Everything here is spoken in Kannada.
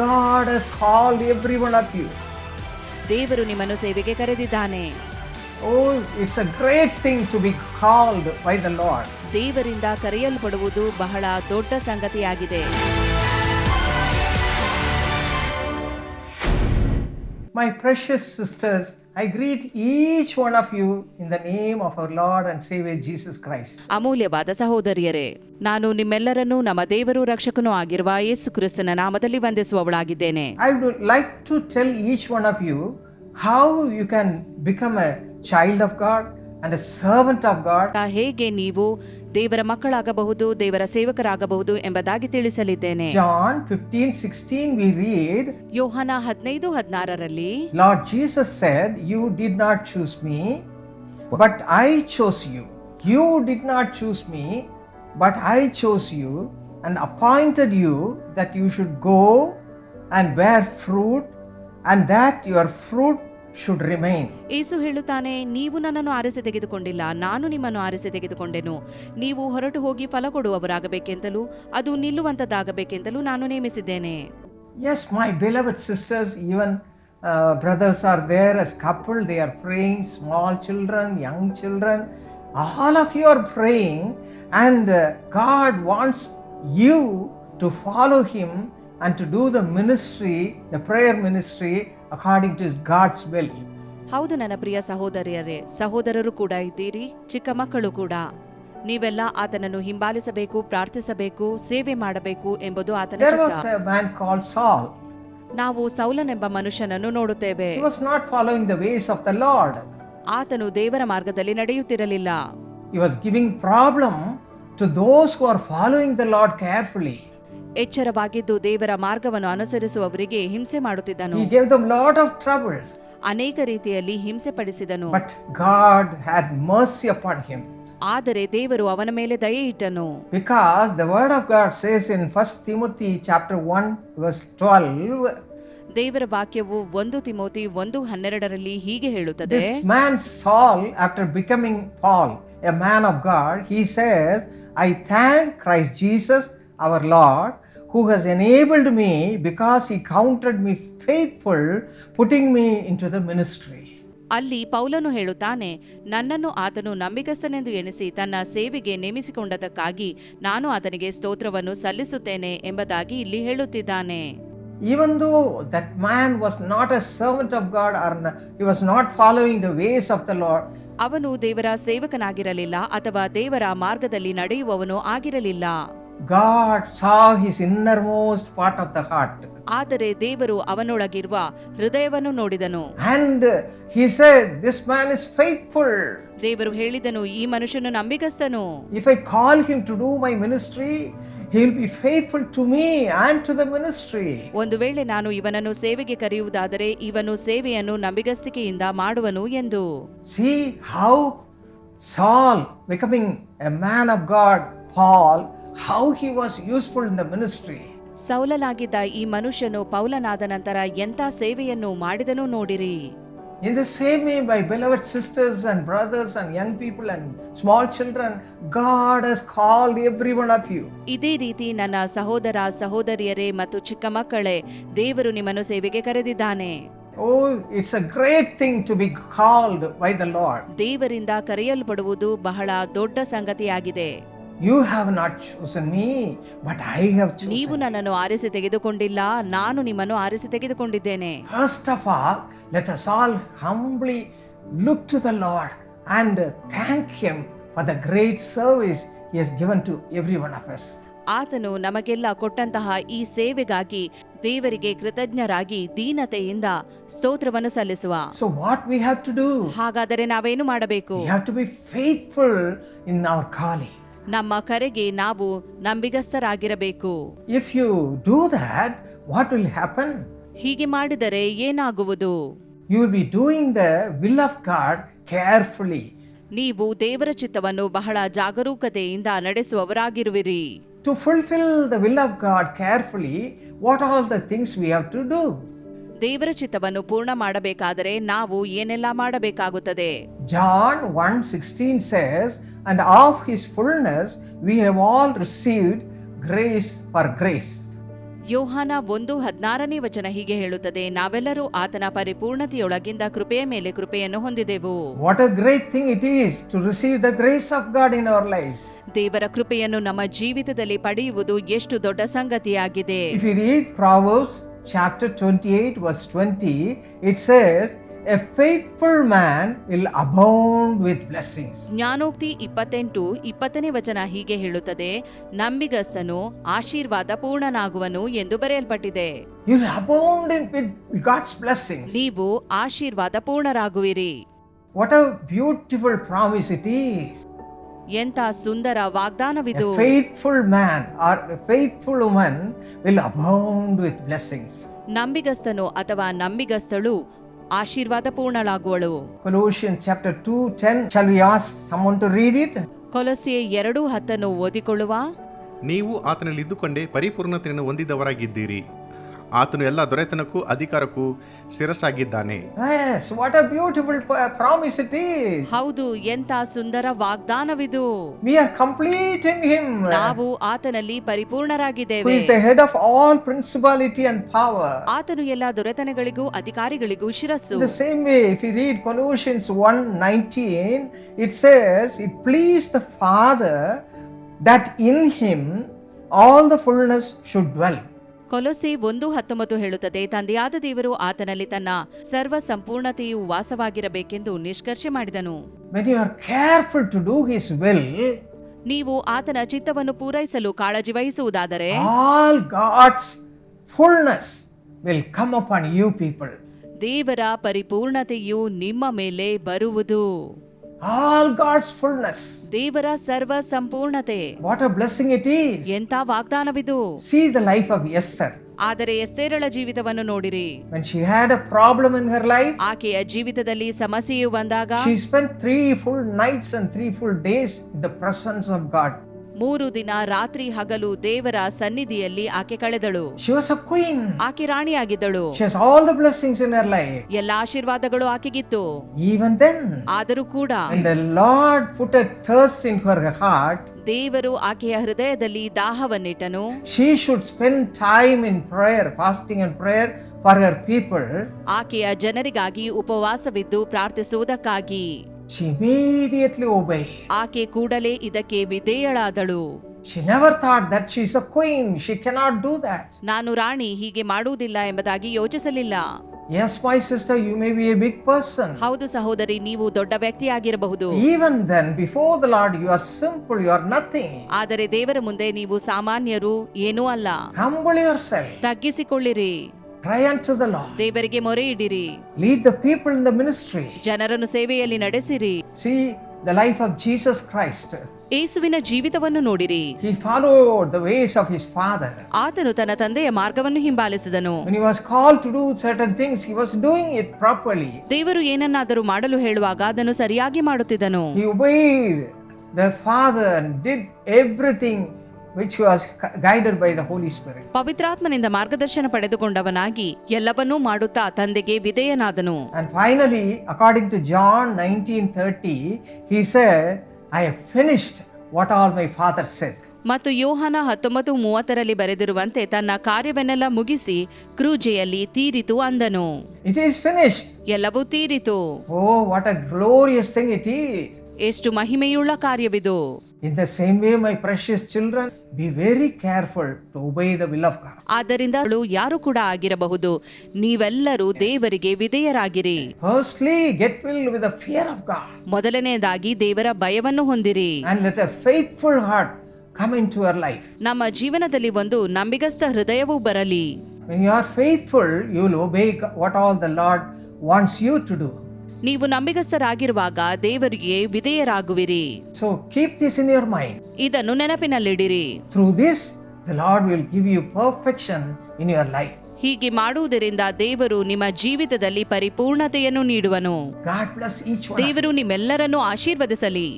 God has called every one of you. ದೇವರು ನಿಮ್ಮನ್ನು ಸೇವೆಗೆ ಕರೆದಿದ್ದಾನೆ Oh, it's a great thing to be called by the Lord. ದೇವರಿಂದ ಕರೆಯಲ್ಪಡುವುದು ಬಹಳ ದೊಡ್ಡ ಸಂಗತಿಯಾಗಿದೆ My precious sisters, I greet each one of you in the name of our Lord and Savior Jesus Christ. ಅಮೂಲ್ಯವಾದ ಸಹೋದರಿಯರೇ ನಾನು ನಿಮ್ಮೆಲ್ಲರನ್ನೂ ನಮ್ಮ ದೇವರು ರಕ್ಷಕನೂ ಆಗಿರುವ ಯೇಸು ಕ್ರಿಸ್ತನ ನಾಮದಲ್ಲಿ ವಂದಿಸುವವಳಾಗಿದ್ದೇನೆ I would like to tell each one of you how you can become a child of God and a servant of God ಹೇಗೆ ನೀವು ದೇವರ ಮಕ್ಕಳಾಗಬಹುದು ದೇವರ ಸೇವಕರಾಗಬಹುದು ಎಂಬುದಾಗಿ ತಿಳಿಸಲಿದ್ದೇನೆ John 15 16, we read, ಯೋಹನ ಹದಿನೈದು ಹದಿನಾರರಲ್ಲಿ Lord Jesus said, You did not choose me, but I chose you. You did not choose me, but I chose you and appointed you that you should go and bear fruit, and that your fruit should remain Yesu ಹೇಳುತ್ತಾನೆ ನೀವು ನನ್ನನ್ನು ಆರಸೆ ತೆಗೆದುಕೊಂಡಿಲ್ಲ ನಾನು ನಿಮ್ಮನ್ನು ಆರಸೆ ತೆಗೆದುಕೊಂಡೆನು. ನೀವು ಹೊರಟು ಹೋಗಿ ಫಲ ಕೊಡುವವರಾಗಬೇಕೆಂತಲೂ ಅದು ನಿಲ್ಲುವಂತದ್ದಾಗಬೇಕೆಂತಲೂ ನಾನು ನೇಮಿಸಿದ್ದೇನೆ. Yes my believer sisters even brothers are there as couple they are praying small children young children all of you are praying and God wants you to follow him and to do the ministry the prayer ministry according to God's will ಹೌದು ನನ್ನ ಪ್ರಿಯ ಸಹೋದರಿಯರೇ ಸಹೋದರರು ಕೂಡ ಇದ್ದೀರಿ ಚಿಕ್ಕ ಮಕ್ಕಳು ಕೂಡ. ನೀವೆಲ್ಲ ಆತನನ್ನು ಹಿಂಬಾಲಿಸಬೇಕು ಪ್ರಾರ್ಥಿಸಬೇಕು ಸೇವೆ ಮಾಡಬೇಕು ಎಂಬುದು ಆತನ ನಾವು ಸೌಲನೆಂಬ ಮನುಷ್ಯನನ್ನು ನೋಡುತ್ತೇವೆ. ಆತನು ದೇವರ ಮಾರ್ಗದಲ್ಲಿ ನಡೆಯುತ್ತಿರಲಿಲ್ಲ. Problem to those following the Lord carefully ಎಚ್ಚರವಾಗಿದ್ದು ದೇವರ ಮಾರ್ಗವನ್ನು ಅನುಸರಿಸುವವರಿಗೆ ಹಿಂಸೆ ಮಾಡುತ್ತಿದ್ದನು. ಅನೇಕ ರೀತಿಯಲ್ಲಿ ಹಿಂಸೆ ಪಡಿಸಿದನು. ಆದರೆ ದೇವರು ಅವನ ಮೇಲೆ ದಯೆ ಇಟ್ಟನು. ಬಿಕಾಸ್ ದೇವರ ವಾಕ್ಯವು ಒಂದು ತಿಮೋತಿ ಒಂದು ಹನ್ನೆರಡರಲ್ಲಿ ಹೀಗೆ ಹೇಳುತ್ತದೆ. Man Saul after becoming Paul a man of God he says I thank Christ Jesus our lord who has enabled me because he counted me faithful putting me into the ministry ಅಲ್ಲಿ ಪೌಲನು ಹೇಳುತ್ತಾನೆ ನನ್ನನ್ನು ಆತನು ನಂಬಿಗಸ್ತನೆಂದು ಎಣಿಸಿ ತನ್ನ ಸೇವೆಗೆ ನೇಮಿಸಿಕೊಂಡದಕ್ಕಾಗಿ ನಾನು ಆತನಿಗೆ ಸ್ತೋತ್ರವನ್ನು ಸಲ್ಲಿಸುತ್ತೇನೆ ಎಂಬುದಾಗಿ ಇಲ್ಲಿ ಹೇಳುತ್ತಿದ್ದಾನೆ. Even though that man was not a servant God or was not following the ways of the Lord ಅವನು ದೇವರ ಸೇವಕನಾಗಿರಲಿಲ್ಲ ಅಥವಾ ದೇವರ ಮಾರ್ಗದಲ್ಲಿ ನಡೆಯುವವನು ಆಗಿರಲಿಲ್ಲ. God saw his innermost part of the heart. ಆದರೆ ದೇವರು ಅವನೊಳಗಿರುವ ಹೃದಯವನ್ನು ನೋಡಿದನು And he said, This man is faithful. ದೇವರು ಹೇಳಿದನು ಈ ಮನುಷ್ಯನು ನಂಬಿಗಸ್ತನು If I call him to do my ministry, he will be faithful to me and to the ministry. ಒಂದು ವೇಳೆ ನಾನು ಇವನನ್ನು ಸೇವೆಗೆ ಕರೆಯುವುದಾದರೆ ಇವನು ಸೇವೆಯನ್ನು ನಂಬಿಗಸ್ತಿಕೆಯಿಂದ ಮಾಡುವನು ಎಂದು See how Saul, becoming a man of God, Paul, how he was useful in the ministry. ಸೌಲನಾಗಿದ್ದ ಈ ಮನುಷ್ಯನು ಪೌಲನಾದ ನಂತರ ಎಂಥ ಸೇವೆಯನ್ನು ಮಾಡಿದನು ನೋಡಿರಿ In the same way, my beloved sisters and brothers and young people and small children, God has called every one of you. ಇದೇ ರೀತಿ ನನ್ನ ಸಹೋದರ ಸಹೋದರಿಯರೇ ಮತ್ತು ಚಿಕ್ಕ ಮಕ್ಕಳೇ ದೇವರು ನಿಮ್ಮನ್ನು ಸೇವೆಗೆ ಕರೆದಿದ್ದಾನೆ Oh, it's a great thing to be called by the Lord. ದೇವರಿಂದ ಕರೆಯಲ್ಪಡುವುದು ಬಹಳ ದೊಡ್ಡ ಸಂಗತಿಯಾಗಿದೆ You not chosen me but I have chosen ನೀವು ನನ್ನನ್ನು ಆರಿಸಿ ತೆಗೆದುಕೊಂಡಿಲ್ಲ ನಾನು ನಿಮ್ಮನ್ನು ಆರಿಸಿ ತೆಗೆದುಕೊಂಡಿದ್ದೇನೆ. First of all let us all humbly look to the Lord and thank him for the great service He has given to every one of us. ಆತನು ನಮಗೆಲ್ಲ ಕೊಟ್ಟಂತಹ ಈ ಸೇವೆಗಾಗಿ ದೇವರಿಗೆ ಕೃತಜ್ಞರಾಗಿ ದೀನತೆಯಿಂದ ಸ್ತೋತ್ರವನ್ನು ಸಲ್ಲಿಸುವ. So what we have to do ಹಾಗಾದರೆ ನಾವೇನು ಮಾಡಬೇಕು? Have to be faithful in our our calling. ನಮ್ಮ ಕರೆಗೆ ನಾವು ನಂಬಿಗಸ್ತರಾಗಿರಬೇಕು if you do that what will happen ಹೀಗೆ ಮಾಡಿದರೆ ಏನಾಗುವುದು? You will be doing the will of God carefully ನೀವು ದೇವರ ಚಿತ್ತವನ್ನು ಬಹಳ ಜಾಗರೂಕತೆಯಿಂದ ನಡೆಸುವವರಾಗಿರುವಿರಿ. To fulfil the will of God carefully what all the things we have to do ದೇವರ ಚಿತ್ತವನ್ನು ಪೂರ್ಣ ಮಾಡಬೇಕಾದರೆ ನಾವು ಏನೆಲ್ಲ ಮಾಡಬೇಕಾಗುತ್ತದೆ John 1:16 says, "And of his fullness we have all received grace for grace." Yohana ಒಂದು ಹದಿನಾರನೇ ವಚನ ಹೀಗೆ ಹೇಳುತ್ತದೆ ನಾವೆಲ್ಲರೂ ಆತನ ಪರಿಪೂರ್ಣತೆಯೊಳಗಿಂದ ಕೃಪೆಯ ಮೇಲೆ ಕೃಪೆಯನ್ನು ಹೊಂದಿದೆವು. What a great thing it is to receive the grace of God in our life ದೇವರ ಕೃಪೆಯನ್ನು ನಮ್ಮ ಜೀವಿತದಲ್ಲಿ ಪಡೆಯುವುದು ಎಷ್ಟು ದೊಡ್ಡ ಸಂಗತಿಯಾಗಿದೆ. If you read Proverbs chapter 28, verse 20, it says, A faithful man will abound with blessings. ಜ್ಞಾನೋಕ್ತಿ ಇಪ್ಪತ್ತೆಂಟು ಇಪ್ಪತ್ತನೇ ವಚನ ಹೀಗೆ ಹೇಳುತ್ತದೆ ನಂಬಿಗಸ್ತನು ಆಶೀರ್ವಾದ ಪೂರ್ಣನಾಗುವನು ಎಂದು ಬರೆಯಲ್ಪಟ್ಟಿದೆ You'll abound in, with God's blessings. ನೀವು ಆಶೀರ್ವಾದ ಪೂರ್ಣರಾಗುವಿರಿ what a beautiful promise it is. ಎಂತ ಸುಂದರ ವಾಗ್ದಾನವಿದು faithful man or faithful woman will abound with blessings with blessings. ನಂಬಿಗಸ್ತನು ಅಥವಾ ನಂಬಿಗಸ್ತಳು ಆಶೀರ್ವಾದ ಪೂರ್ಣಳಾಗುವಳು Colossians chapter 2 10. Shall we ask someone to read it? ಕೊಲಸೆ ಎರಡು ಹತ್ತನ್ನು ಓದಿಕೊಳ್ಳುವ ನೀವು ಆತನಲ್ಲಿ ಇದ್ದುಕೊಂಡೇ ಪರಿಪೂರ್ಣತೆಯನ್ನು ಹೊಂದಿದವರಾಗಿದ್ದೀರಿ ಆತನು ಎಲ್ಲಾ ದೊರೆತನಕ್ಕೂ ಅಧಿಕಾರಕ್ಕೂ ಶಿರಸಾಗಿದ್ದಾನೆ. What a beautiful promise it is ಹೌದು ಎಂತ ಸುಂದರ ವಾಗ್ದಾನವಿದು. ವಿ ಆರ್ ಕಂಪ್ಲೀಟ್ ಹಿಮ್ ನಾವು ಆತನಲ್ಲಿ ಪರಿಪೂರ್ಣರಾಗಿದ್ದೇವೆ. The head of all principality and power ಆತನು ಎಲ್ಲಾ ದೊರೆತನಗಳಿಗೂ ಅಧಿಕಾರಿಗಳಿಗೂ ಶಿರಸ್ಸು. The same way if you read Colossians 1:19 it says it please the father that in him all the fullness should dwell Kolose ಒಂದು ಹತ್ತೊಂಬತ್ತು ಹೇಳುತ್ತದೆ ತಂದೆಯಾದ ದೇವರು ಆತನಲ್ಲಿ ತನ್ನ ಸರ್ವ ಸಂಪೂರ್ಣತೆಯು ವಾಸವಾಗಿರಬೇಕೆಂದು ನಿಷ್ಕರ್ಷೆ ಮಾಡಿದನು ನೀವು ಆತನ ಚಿತ್ತವನ್ನು ಪೂರೈಸಲು ಕಾಳಜಿ ವಹಿಸುವುದಾದರೆ come upon you people. ದೇವರ ಪರಿಪೂರ್ಣತೆಯು ನಿಮ್ಮ ಮೇಲೆ ಬರುವುದು All God's fullness. ದೇವರ ಸರ್ವ ಸಂಪೂರ್ಣತೆ What a blessing it is. ಎಂತ ವಾಗ್ದಾನವಿದು See the life of Esther. ಆದರೆ ಎಸ್ತೇರಳ ಜೀವಿತವನ್ನು ನೋಡಿರಿ When she had a problem in her life, ಆಕೆಯ ಜೀವಿತದಲ್ಲಿ ಸಮಸ್ಯೆಯು ಬಂದಾಗ she spent three full nights and three full days in the presence of God. ಮೂರು ದಿನ ರಾತ್ರಿ ಹಗಲು ದೇವರ ಸನ್ನಿಧಿಯಲ್ಲಿ ಆಕೆ ಕಳೆದಳು She was a queen. ಆಕೆ ರಾಣಿಯಾಗಿದ್ದಳು She has all the blessings in her life. ಎಲ್ಲ ಆಶೀರ್ವಾದಗಳು ಆಕೆಗಿತ್ತು Even then, ಆದರೂ ಕೂಡ when the Lord put a thirst in her heart, ದೇವರು ಆಕೆಯ ಹೃದಯದಲ್ಲಿ ದಾಹವನ್ನಿಟ್ಟನು she should spend time in prayer, fasting and prayer for her people. ಆಕೆಯ ಜನರಿಗಾಗಿ ಉಪವಾಸವಿದ್ದು ಪ್ರಾರ್ಥಿಸುವುದಕ್ಕಾಗಿ She immediately obeyed. ಆಕೆ ಕೂಡಲೇ ಇದಕ್ಕೆ ವಿಧೇಯಳಾದಳು She never thought that she's a queen. She cannot do that. ನಾನು ರಾಣಿ ಹೀಗೆ ಮಾಡುವುದಿಲ್ಲ ಎಂಬುದಾಗಿ ಯೋಚಿಸಲಿಲ್ಲ Yes, my sister, you may be a big person. ಹೌದು ಸಹೋದರಿ ನೀವು ದೊಡ್ಡ ವ್ಯಕ್ತಿಯಾಗಿರಬಹುದು Even then, before the Lord, you are simple, you are nothing. ಆದರೆ ದೇವರ ಮುಂದೆ ನೀವು ಸಾಮಾನ್ಯರು ಏನೂ ಅಲ್ಲ Humble yourself. ತಗ್ಗಿಸಿಕೊಳ್ಳಿರಿ ದೇವರಿಗೆ ಮೊರೆ ಇಡಿರಿ. Lead the people in the ministry ಜನರನ್ನು ಸೇವೆಯಲ್ಲಿ ನಡೆಸಿರಿ. See the life of Jesus Christ ಯೇಸುವಿನ ಜೀವಿತವನ್ನು ನೋಡಿರಿ. He followed the ways of his father ಆತನು ತನ್ನ ತಂದೆಯ ಮಾರ್ಗವನ್ನು ಹಿಂಬಾಲಿಸಿದನು. When he was called to do certain things he was doing it properly ದೇವರು ಏನನ್ನಾದರೂ ಮಾಡಲು ಹೇಳುವಾಗ ಅದನ್ನು ಸರಿಯಾಗಿ ಮಾಡುತ್ತಿದ್ದನು. He obeyed the father did everything which was guided by the Holy Spirit. ಪವಿತ್ರಾತ್ಮನಿಂದ ಮಾರ್ಗದರ್ಶನ ಪಡೆದುಕೊಂಡವನಾಗಿ ಎಲ್ಲವನ್ನೂ ಮಾಡುತ್ತಾ ತಂದೆಗೆ ವಿಧೇಯನಾದನು And finally, according to John 19:30, he said, I have finished what all my father said. ಮತ್ತು ಯೋಹಾನ ಹತ್ತೊಂಬತ್ತು ಮೂವತ್ತರಲ್ಲಿ ಬರೆದಿರುವಂತೆ ತನ್ನ ಕಾರ್ಯವನ್ನೆಲ್ಲ ಮುಗಿಸಿ ಕ್ರೂಜೆಯಲ್ಲಿ ತೀರಿತು ಅಂದನು It is finished. ಎಲ್ಲವೂ ತೀರಿತು Oh, what a glorious thing it is. ಎಷ್ಟು ಮಹಿಮೆಯುಳ್ಳ ಕಾರ್ಯವಿದು In the same way my precious children be very careful to obey the will of God ಆದ್ದರಿಂದ ಯಾರು ಕೂಡ ಆಗಿರಬಹುದು. ನೀವೆಲ್ಲರೂ ದೇವರಿಗೆ ವಿಧೇಯರಾಗಿರಿ. Firstly get fill with fear fear of God. ಮೊದಲನೆಯದಾಗಿ ದೇವರ ಭಯವನ್ನು ಹೊಂದಿರಿ. And let a faithful heart come into your life. ನಮ್ಮ ಜೀವನದಲ್ಲಿ ಒಂದು ನಂಬಿಗಸ್ತ ಹೃದಯವೂ ಬರಲಿ. When you are faithful, you will obey what what all the Lord wants you to do. ನೀವು ನಂಬಿಗಸ್ತರಾಗಿರುವಾಗ ದೇವರಿಗೆ ವಿಧೇಯರಾಗುವಿರಿ. So keep this in your mind ಇದನ್ನು ನೆನಪಿನಲ್ಲಿಡಿರಿ. Through this the Lord will give you perfection in your life ಹೀಗೆ ಮಾಡುವುದರಿಂದ ದೇವರು ನಿಮ್ಮ ಜೀವಿತದಲ್ಲಿ ಪರಿಪೂರ್ಣತೆಯನ್ನು ನೀಡುವನು. ದೇವರು ನಿಮ್ಮೆಲ್ಲರನ್ನು ಆಶೀರ್ವದಿಸಲಿ.